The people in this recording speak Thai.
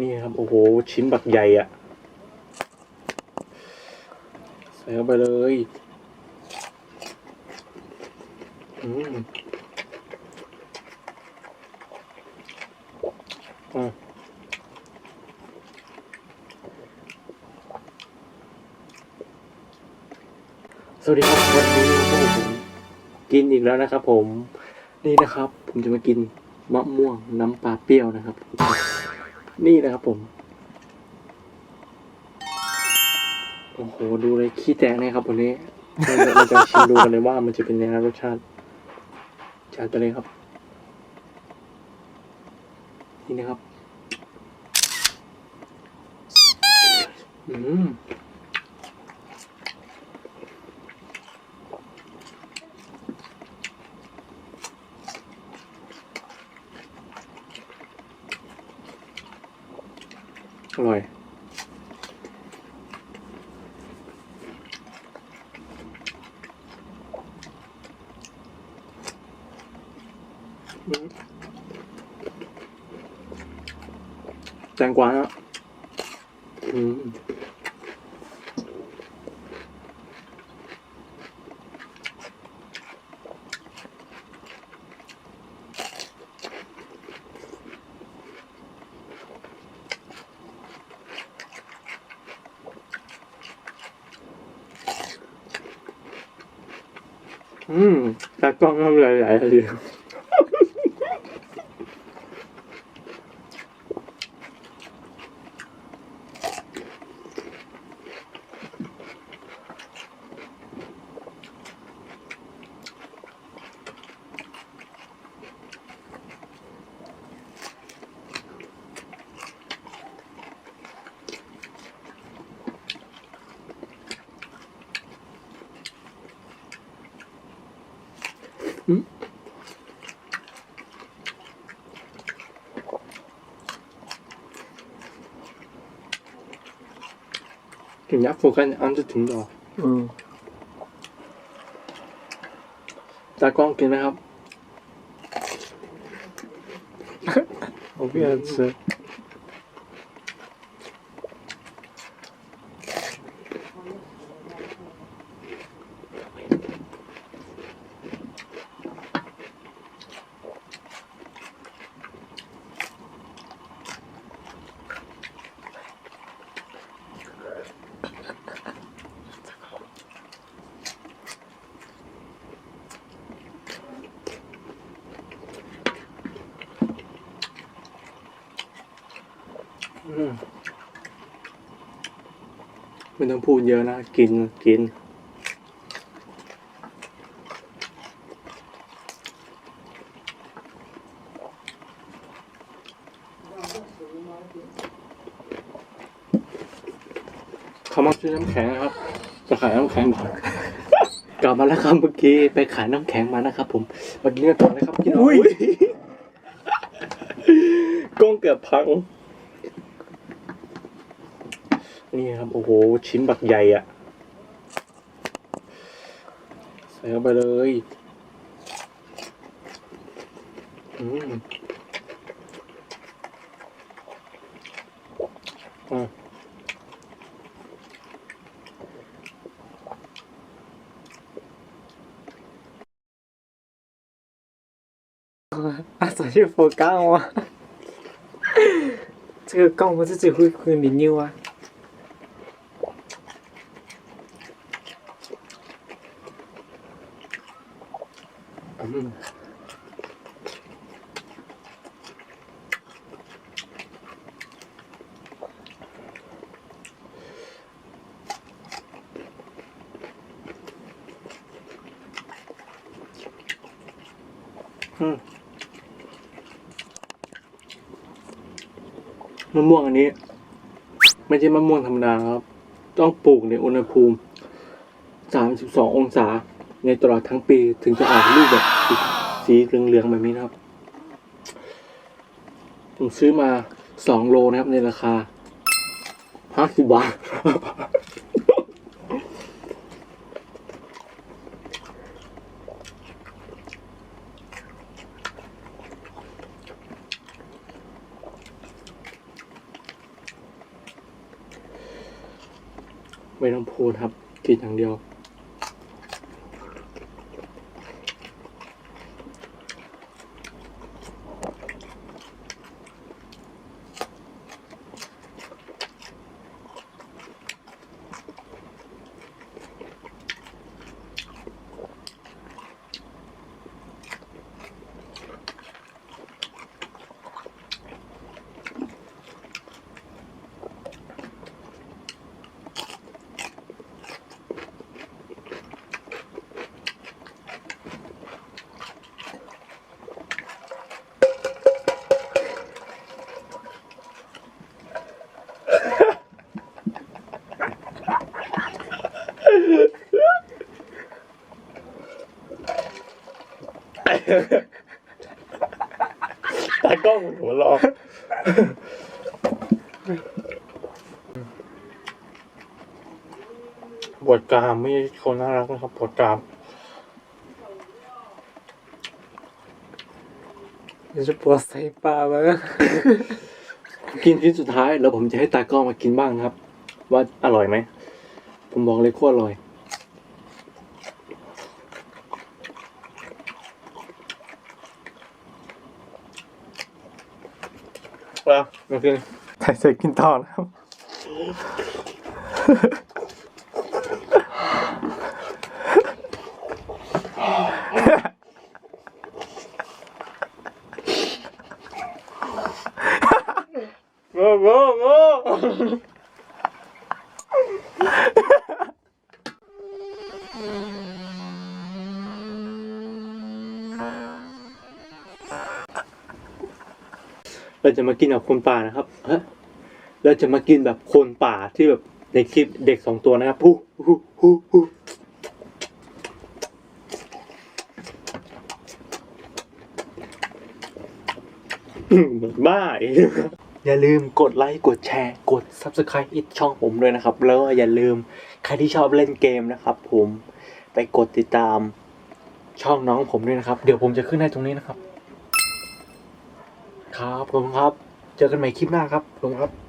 นี่ครับ โอ้โห ชิ้นบักใหญ่อะใส่เข้าไปเลยอืมอะสวัสดีครับวันนี้ผมกินอีกแล้วนะครับผม นี่นะครับ ผมจะมากินมะม่วงน้ำปลาเปรี้ยวนะครับ นี่นะครับผม โอ้โห ดูเลยขี้แตกนะครับวันนี้เราจะชิมดูกันเลยว่ามันจะเป็นยังไงรสชาติจัดไปเลยครับ นี่นะครับ อืม อร่อยแตงกวาอะอืม อืมตากล้องทำหลายๆเรื่อง ที 人家覆盖安置挺多。 อืม ตากล้องกินไหมครับ 我不想吃。 ไม่ต้องพูดเยอะนะ กินกิน เขามาซื้อน้ำแข็งนะครับจะขายน้ำแข็งบอกกลับมาแล้วครับเมื่อกี้ไปขายน้ำแข็งมานะครับ ผมมากินกันต่อเลยครับพี่น้องอุ้ยกล้องเกือบพัง นี่ครับ โอ้โห ชิ้นบักใหญ่อะใส่เข้าไปเลย อืมอ่ะ 啊，早就不杠我。这个杠我自己会会没扭啊。 มะม่วงอันนี้ ไม่ใช่มะม่วงธรรมดาครับ ต้องปลูกในอุณหภูมิ 32 องศา ในตลอดทั้งปีถึงจะออกลูกแบบสีเหลืองๆแบบนี้นะครับ ผมซื้อมา 2 โลนะครับในราคา50บาท ไม่ต้องพูนครับกินอย่างเดียว ตากล้องหัวเรอปวดกรามไม่ใช่คนน่ารักนะครับปวดกรามจะปวดใส่ปลาบ้างกินชิ้นสุดท้ายแล้วผมจะให้ตากล้องมากินบ้างครับ ว่าอร่อยไหม ผมบอกเลยโคตรอร่อย ว้าวโอเคใส่ใส่กินต่อนะครับ โง่โง่โง่ เราจะมากินแบบคนป่านะครับฮะเราจะมากินแบบคนป่าที่แบบในคลิปเด็กสองตัวนะครับฮู้ฮู้ฮู้ฮู้บ้าอีกอย่าลืมกดไลค์กดแชร์ กด Subscribe อีกช่องผมด้วยนะครับ แล้วก็อย่าลืมใครที่ชอบเล่นเกมนะครับผมไปกดติดตามช่องน้องผมด้วยนะครับ เดี๋ยวผมจะขึ้นให้ตรงนี้นะครับ ครับผมครับ เจอกันใหม่คลิปหน้าครับผมครับ